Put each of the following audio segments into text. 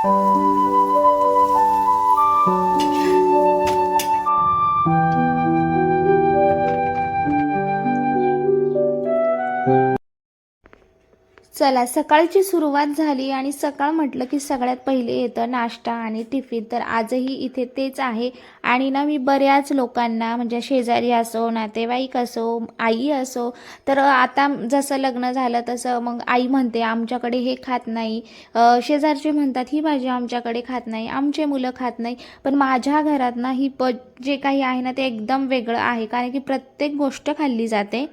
चला सकाळची सुरुवात झाली आणि सकाळ म्हटलं की सगळ्यात पहिले येतं नाश्ता आणि टिफिन. तर आजही इथे तेच आहे. आणि ना मी बऱ्याच लोकांना म्हणजे शेजारी असो नातेवाईक असो आई असो तर आता जसं लग्न झालं तसं मग आई म्हणते आमच्याकडे हे खात नाही. शेजारचे म्हणतात ही भाजी आमच्याकडे खात नाही आमचे मुलं खात नाही. पण माझ्या घरात ना ही प जे काही आहे ना ते एकदम वेगळं आहे. कारण की प्रत्येक गोष्ट खाल्ली जाते.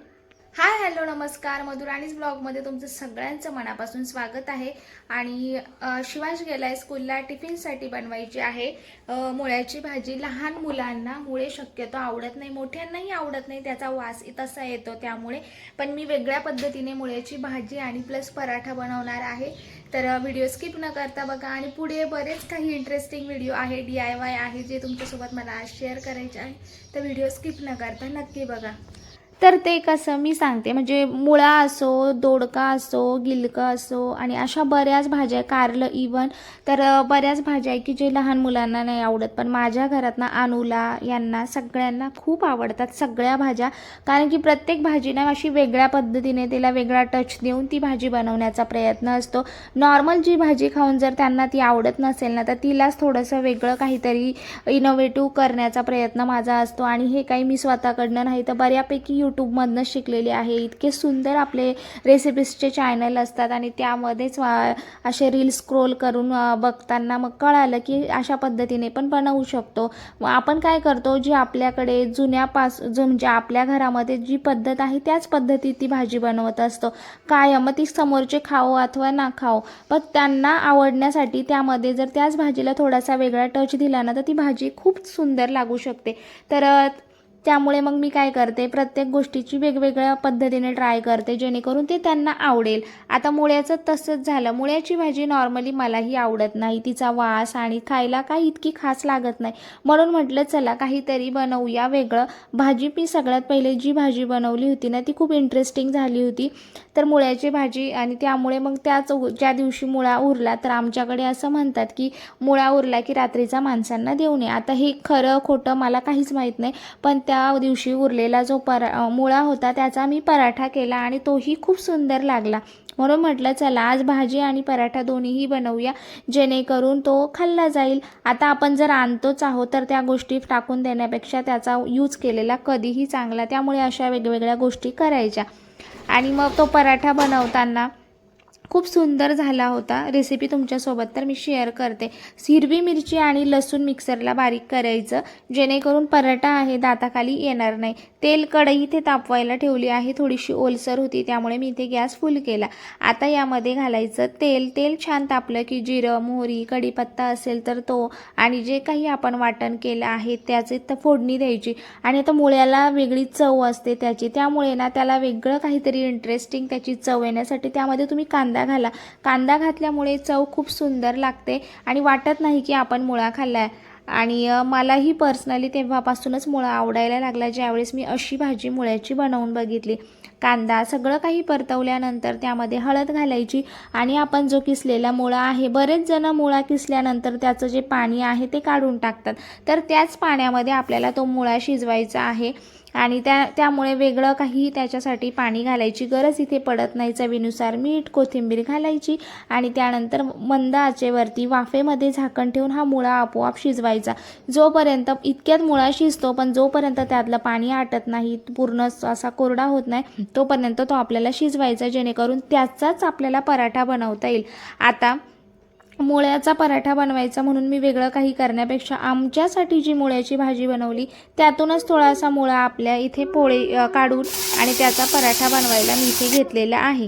हाय हॅलो नमस्कार. मधुराणीज ब्लॉगमध्ये तुमचं सगळ्यांचं मनापासून स्वागत आहे. आणि शिवाश शिवांश गेलाय स्कूलला टिफिनसाठी बनवायची आहे. मुळ्याची भाजी लहान मुलांना मुळे शक्यतो आवडत नाही मोठ्यांनाही आवडत नाही त्याचा वास तसा येतो त्यामुळे. पण मी वेगळ्या पद्धतीने मुळ्याची भाजी आणि प्लस पराठा बनवणार आहे. तर व्हिडिओ स्किप न करता बघा. आणि पुढे बरेच काही इंटरेस्टिंग व्हिडिओ आहे डी आय वाय आहे जे तुमच्यासोबत मला आज शेअर करायचे आहे. तर व्हिडिओ स्किप न करता नक्की बघा. तर ते कसं मी सांगते. म्हणजे मुळा असो दोडका असो गिलकं असो आणि अशा बऱ्याच भाज्या आहे, कारलं इवन तर बऱ्याच भाज्या आहे की जे लहान मुलांना नाही आवडत. पण माझ्या घरात ना अनुला यांना सगळ्यांना खूप आवडतात सगळ्या भाज्या. कारण की प्रत्येक भाजी ना अशी वेगळ्या पद्धतीने तिला वेगळा टच देऊन ती भाजी बनवण्याचा प्रयत्न असतो. नॉर्मल जी भाजी खाऊन जर त्यांना ती आवडत नसेल ना तर तिलाच थोडंसं वेगळं काहीतरी इनोव्हेटिव्ह करण्याचा प्रयत्न माझा असतो. आणि हे काही मी स्वतःकडनं नाही तर बऱ्यापैकी यूट्यूबमधनं शिकलेले आहे. इतके सुंदर आपले रेसिपीजचे चॅनल असतात आणि त्यामध्येच असे रील स्क्रोल करून बघताना मग कळालं की अशा पद्धतीने पण बनवू शकतो. मग आपण काय करतो जी आपल्याकडे जुन्यापास जो म्हणजे आपल्या घरामध्ये जी पद्धत आहे त्याच पद्धतीत ती भाजी बनवत असतो. कायम ती समोरचे खाओ अथवा ना खाओ पण त्यांना आवडण्यासाठी त्यामध्ये जर त्याच भाजीला थोडासा वेगळा टच दिला ना तर ती भाजी खूप सुंदर लागू शकते. तर त्यामुळे मग मी काय करते प्रत्येक गोष्टीची वेगवेगळ्या पद्धतीने ट्राय करते जेणेकरून ते त्यांना आवडेल. आता मुळ्याचं तसंच झालं. मुळ्याची भाजी नॉर्मली मलाही आवडत नाही. तिचा वास आणि खायला काही इतकी खास लागत नाही. म्हणून म्हटलं चला काहीतरी बनवूया वेगळं. भाजी मी सगळ्यात पहिले जी भाजी बनवली होती ना ती खूप इंटरेस्टिंग झाली होती. तर मुळ्याची भाजी आणि त्यामुळे मग त्याच ज्या दिवशी मुळा उरला तर आमच्याकडे असं म्हणतात की मुळा उरला की रात्रीचा माणसांना देऊ नये. आता हे खरं खोटं मला काहीच माहीत नाही पण त्या दिवशी उरलेला जो परा मुळा होता त्याचा मी पराठा केला आणि तोही खूप सुंदर लागला. म्हणून म्हटलं चला आज भाजी आणि पराठा दोन्हीही बनवूया जेणेकरून तो खाल्ला जाईल. आता आपण जर आणतोच आहोत तर त्या गोष्टी टाकून देण्यापेक्षा त्याचा यूज केलेला कधीही चांगला त्यामुळे अशा वेगवेगळ्या गोष्टी करायच्या. आणि मग तो पराठा बनवताना खूप सुंदर झाला होता. रेसिपी तुमच्यासोबत तर मी शेअर करते. हिरवी मिरची आणि लसूण मिक्सरला बारीक करायचं. जेणेकरून पराठा आहे दाताखाली येणार नाही. तेल कढई इथे तापवायला ठेवली आहे. थोडीशी ओलसर होती त्यामुळे मी इथे गॅस फुल केला. आता यामध्ये घालायचं तेल. तेल छान तापलं की जिरं मोहरी कढीपत्ता असेल तर तो आणि जे काही आपण वाटण केलं आहे त्याचे तर फोडणी द्यायची. आणि आता मुळ्याला वेगळी चव असते त्याची. त्यामुळे ना त्याला वेगळं काहीतरी इंटरेस्टिंग त्याची चव येण्यासाठी त्यामध्ये तुम्ही कांदा कांदा घाला. कांदा घातल्यामुळे चव खूप सुंदर लागते आणि वाटत नाही की आपण मुळा खाल्ला आणि मलाही पर्सनली तेव्हापासूनच मुळा आवडायला लागला. ज्यावेळेस मी अशी भाजी मुळ्याची बनवून बघितली. कांदा सगळं काही परतवल्यानंतर त्यामध्ये हळद घालायची आणि आपण जो किसलेला मुळा आहे बरेच जण मुळा किसल्यानंतर त्याचं जे पाणी आहे ते काढून टाकतात. तर त्याच पाण्यामध्ये आपल्याला तो मुळा शिजवायचा आहे. आणि त्या त्यामुळे वेगळं काही त्याच्यासाठी पाणी घालायची गरज इथे पडत नाही. चवीनुसार मीठ कोथिंबीर घालायची आणि त्यानंतर मंद आचेवरती वाफेमध्ये झाकण ठेवून हा मुळा आपोआप शिजवायचा. जोपर्यंत इतक्यात मुळा शिजतो पण जोपर्यंत त्यातलं पाणी आटत नाही पूर्ण असा कोरडा होत नाही तोपर्यंत तो आपल्याला शिजवायचा जेणेकरून त्याचाच आपल्याला पराठा बनवता येईल. आता मुळ्याचा पराठा बनवायचा म्हणून मी वेगळं काही करण्यापेक्षा आमच्यासाठी जी मुळ्याची भाजी बनवली त्यातूनच थोडासा मुळा आपल्या इथे पोळे काढून आणि त्याचा पराठा बनवायला मी इथे घेतलेला आहे.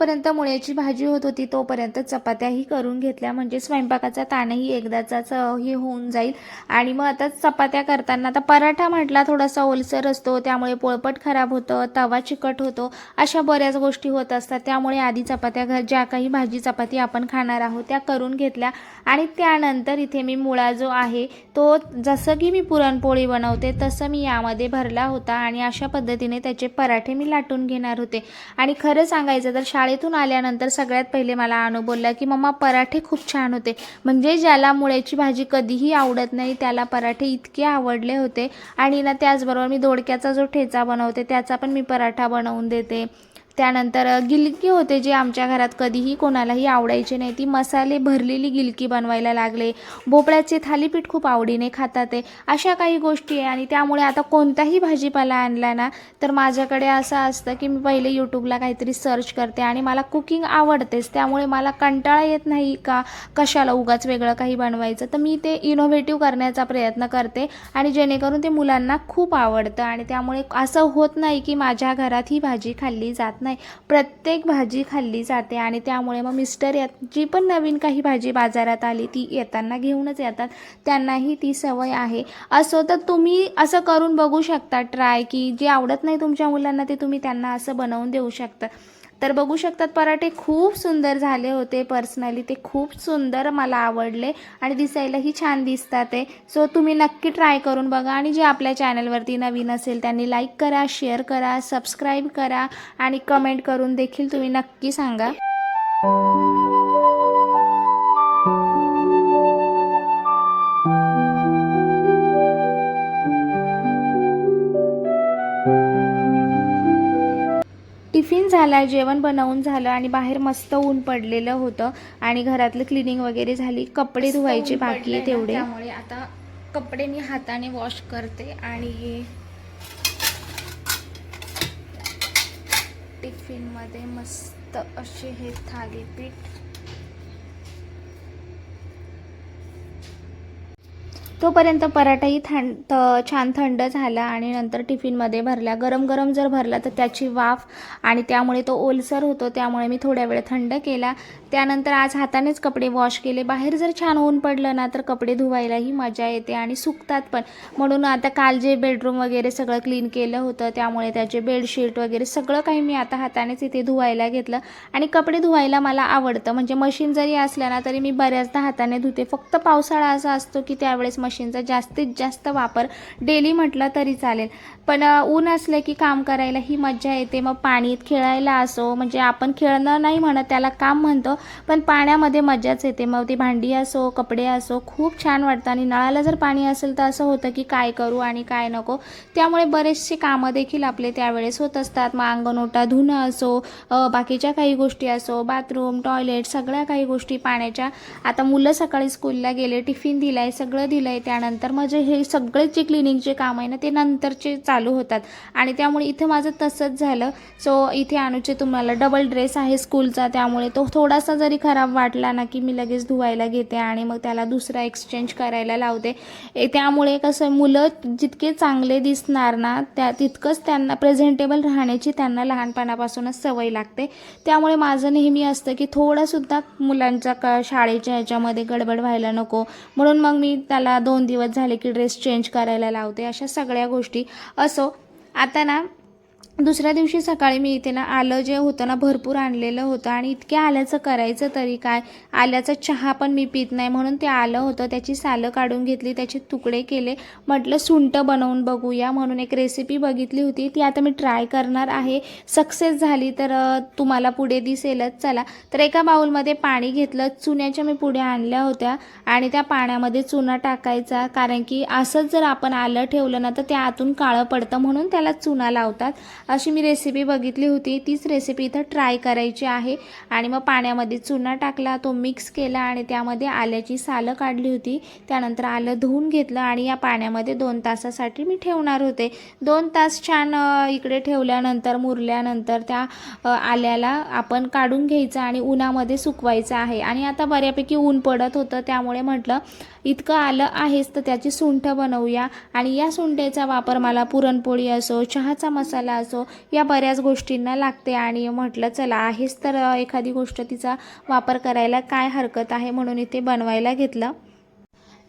जोपर्यंत मुळ्याची भाजी होत होती तोपर्यंत चपात्याही करून घेतल्या. म्हणजे स्वयंपाकाचा ताणही एकदाचाच हे होऊन जाईल. आणि मग आता चपात्या करताना आता पराठा म्हटला थोडासा ओलसर असतो त्यामुळे पोळपट खराब होतं तवा चिकट होतो अशा बऱ्याच गोष्टी होत असतात. त्यामुळे आधी चपात्या घ ज्या काही भाजी चपाती आपण खाणार आहोत त्या करून घेतल्या. आणि त्यानंतर इथे मी मुळा जो आहे तो जसं की मी पुरणपोळी बनवते तसं मी यामध्ये भरला होता. आणि अशा पद्धतीने त्याचे पराठे मी लाटून घेणार होते. आणि खरं सांगायचं तर शाळेतून आल्यानंतर सगळ्यात पहिले मला अनु बोलला की मम्मा पराठे खूप छान होते. म्हणजे ज्याला मुळ्याची भाजी कधीही आवडत नाही त्याला पराठे इतके आवडले होते. आणि ना त्याचबरोबर मी दोडक्याचा जो ठेचा बनवते त्याचा पण मी पराठा बनवून देते. त्यानंतर गिलकी होते जे आमच्या घरात कधीही कोणालाही आवडायचे नाही. ती मसाले भरलेली गिलकी बनवायला लागले. भोपळ्याचे थालीपीठ खूप आवडीने खातात ते. अशा काही गोष्टी आहे आणि त्यामुळे आता कोणताही भाजीपाला आणला ना तर माझ्याकडे असं असतं की मी पहिले यूट्यूबला काहीतरी सर्च करते आणि मला कुकिंग आवडतेच. त्यामुळे मला कंटाळा येत नाही का कशाला उगाच वेगळं काही बनवायचं. तर मी ते इनोव्हेटिव्ह करण्याचा प्रयत्न करते आणि जेणेकरून ते मुलांना खूप आवडतं आणि त्यामुळे असं होत नाही की माझ्या घरात ही भाजी खाल्ली जात नाही. नाही. प्रत्येक भाजी खाल्ली जाते आणि त्यामुळे मग मिस्टर यात जी पण नवीन काही भाजी बाजारात आली ती येताना घेऊनच येतात. त्यांनाही ती सवय आहे. असो तर तुम्ही असं करून बघू शकता ट्राय की जे आवडत नाही तुमच्या मुलांना ते तुम्ही त्यांना असं बनवून देऊ शकता. तर बघू शकतात पराठे खूप सुंदर झाले होते. पर्सनली ते खूप सुंदर मला आवडले आणि दिसायलाही छान दिसतात ते सो तुम्ही नक्की ट्राय करून बघा आणि जे आपल्या चॅनलवरती नवीन असेल त्यांनी लाईक करा शेअर करा सबस्क्राईब करा आणि कमेंट करून देखील तुम्ही नक्की सांगा. टिफिन झाला जेवण बनवून झालं आणि बाहेर मस्त ऊन पडलेलं होतं आणि घरातलं क्लिनिंग वगैरे झाली. कपडे धुवायचे बाकी आहे तेवढे. त्यामुळे आता कपडे मी हाताने वॉश करते आणि टिफिनमध्ये मस्त असे हे थालीपीठ. तोपर्यंत पराठाही थंड त- छान थंड झाला आणि नंतर टिफिनमध्ये भरला. गरम गरम जर भरला तर त्याची वाफ आणि त्यामुळे तो ओलसर होतो त्यामुळे मी थोड्या वेळ थंड केला. त्यानंतर आज हातानेच कपडे वॉश केले. बाहेर जर छान ऊन पडलं ना तर कपडे धुवायलाही मजा येते आणि सुकतात पण. म्हणून आता काल जे बेडरूम वगैरे सगळं क्लीन केलं होतं त्यामुळे त्याचे बेडशीट वगैरे सगळं काही मी आता हातानेच इथे धुवायला घेतलं. आणि कपडे धुवायला मला आवडतं. म्हणजे मशीन जरी असल्या ना तरी मी बऱ्याचदा हाताने धुते. फक्त पावसाळा असा असतो की त्यावेळेस मशीनचा जास्तीत जास्त वापर डेली म्हटलं तरी चालेल. पण ऊन असलं की काम करायला ही मज्जा येते. मग पाणीत खेळायला असो म्हणजे आपण खेळणं नाही म्हणत त्याला काम म्हणतो पण पाण्यामध्ये मज्जाच येते. मग ती भांडी असो कपडे असो खूप छान वाटतं. आणि नळाला जर पाणी असेल तर असं होतं की काय करू आणि काय नको. त्यामुळे बरेचसे कामं देखील आपले त्यावेळेस होत असतात. मग अंगणोटा धुणं असो बाकीच्या काही गोष्टी असो बाथरूम टॉयलेट सगळ्या काही गोष्टी पाण्याच्या. आता मुलं सकाळी स्कूलला गेले टिफिन दिलाय सगळं दिलंय. त्यानंतर माझे हे सगळे जे क्लिनिंगचे काम आहे ना ते नंतरचे चालू होतात. आणि त्यामुळे इथे माझं तसंच झालं. सो इथे अनुचे तुम्हाला डबल ड्रेस आहे स्कूलचा त्यामुळे तो थोडासा जरी खराब वाटला ना की मी लगेच धुवायला घेते आणि मग त्याला दुसरा एक्सचेंज करायला लावते. ए, त्यामुळे कसं मुलं जितके चांगले दिसणार ना त्या तितकंच त्यांना प्रेझेंटेबल राहण्याची त्यांना लहानपणापासूनच सवय लागते. त्यामुळे माझं नेहमी असतं की थोडासुद्धा मुलांचा क शाळेच्या ह्याच्यामध्ये गडबड व्हायला नको. म्हणून मग मी त्याला दोन दिवस झाले की ड्रेस चेंज करायला लावते अशा सगळ्या गोष्टी. असो आता ना दुसऱ्या दिवशी सकाळी मी इथे ना आलं जे होतं ना भरपूर आणलेलं होतं आणि इतक्या आल्याचं करायचं तरी काय? आल्याचा चहा पण मी पित नाही म्हणून ते आलं होतं. त्याची सालं काढून घेतली त्याचे तुकडे केले. म्हटलं सुंठ बनवून बघूया म्हणून एक रेसिपी बघितली होती. ती आता मी ट्राय करणार आहे. सक्सेस झाली तर तुम्हाला पुढे दिसेलच. चला. तर एका बाउलमध्ये पाणी घेतलं. चुन्याच्या मी पुढे आणल्या होत्या आणि त्या पाण्यामध्ये चुना टाकायचा. कारण की असंच जर आपण आलं ठेवलं ना तर ते आतून काळं पडतं म्हणून त्याला चुना लावतात. अशी मी रेसिपी बघितली होती. तीच रेसिपी इथं ट्राय करायची आहे. आणि मग पाण्यामध्ये चुना टाकला तो मिक्स केला आणि त्यामध्ये आल्याची सालं काढली होती. त्यानंतर आलं धुवून घेतलं आणि या पाण्यामध्ये दोन तासासाठी मी ठेवणार होते. दोन तास छान इकडे ठेवल्यानंतर मुरल्यानंतर त्या आल्याला आपण काढून घ्यायचं आणि उन्हामध्ये सुकवायचं आहे. आणि आता बऱ्यापैकी ऊन पडत होतं त्यामुळे म्हटलं इतकं आलं आहेच तर त्याची सुंठ बनवूया. आणि या सुंठेचा वापर मला पुरणपोळी असो चहाचा मसाला असो असो या बऱ्याच गोष्टींना लागते आणि म्हटलं चला आहेच तर एखादी गोष्ट तिचा वापर करायला काय हरकत आहे? म्हणून इथे बनवायला घेतलं.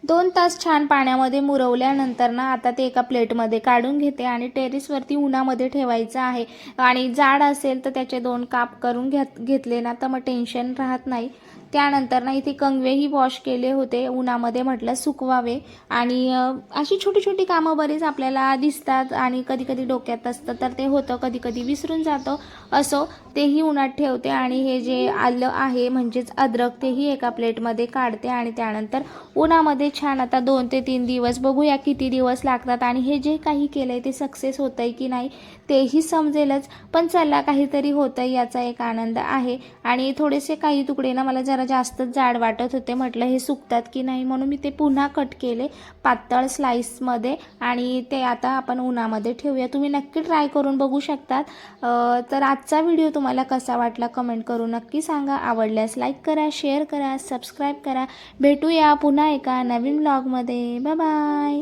दोन तास छान पाण्यामध्ये मुरवल्यानंतर ना आता ते एका प्लेटमध्ये काढून घेते आणि टेरेसवरती उन्हामध्ये ठेवायचं आहे. आणि जाड असेल तर त्याचे दोन काप करून घेत घेतले ना तर मग टेन्शन राहत नाही. त्यानंतर ना इथे कंगवेही वॉश केले होते. उन्हामध्ये म्हटलं सुकवावे. आणि अशी छोटी छोटी कामं बरीच आपल्याला दिसतात आणि कधी कधी डोक्यात असतं. तर ते होतं कधी कधी विसरून जातं. असो तेही उन्हात ठेवते आणि हे जे आलं आहे म्हणजेच अद्रक तेही एका प्लेटमध्ये काढते आणि त्यानंतर उन्हामध्ये छान आता दोन ते तीन दिवस बघूया किती दिवस लागतात आणि हे जे काही केलं आहे ते सक्सेस होतं आहे की नाही तेही समजेलच. पण चला काहीतरी होतं याचा एक आनंद आहे. आणि थोडेसे काही तुकडे ना मला जरा जास्तच जाड वाटत होते. म्हटलं हे सुकतात की नाही? म्हणून मी ते पुन्हा कट केले पातळ स्लाईसमध्ये आणि ते आता आपण उन्हामध्ये ठेवूया. तुम्ही नक्की ट्राय करून बघू शकतात. तर आजचा व्हिडिओ तुम्हाला कसा वाटला कमेंट करून नक्की सांगा. आवडल्यास लाईक करा शेअर करा सबस्क्राईब करा. भेटूया पुन्हा एका नवीन ब्लॉगमध्ये. बाय.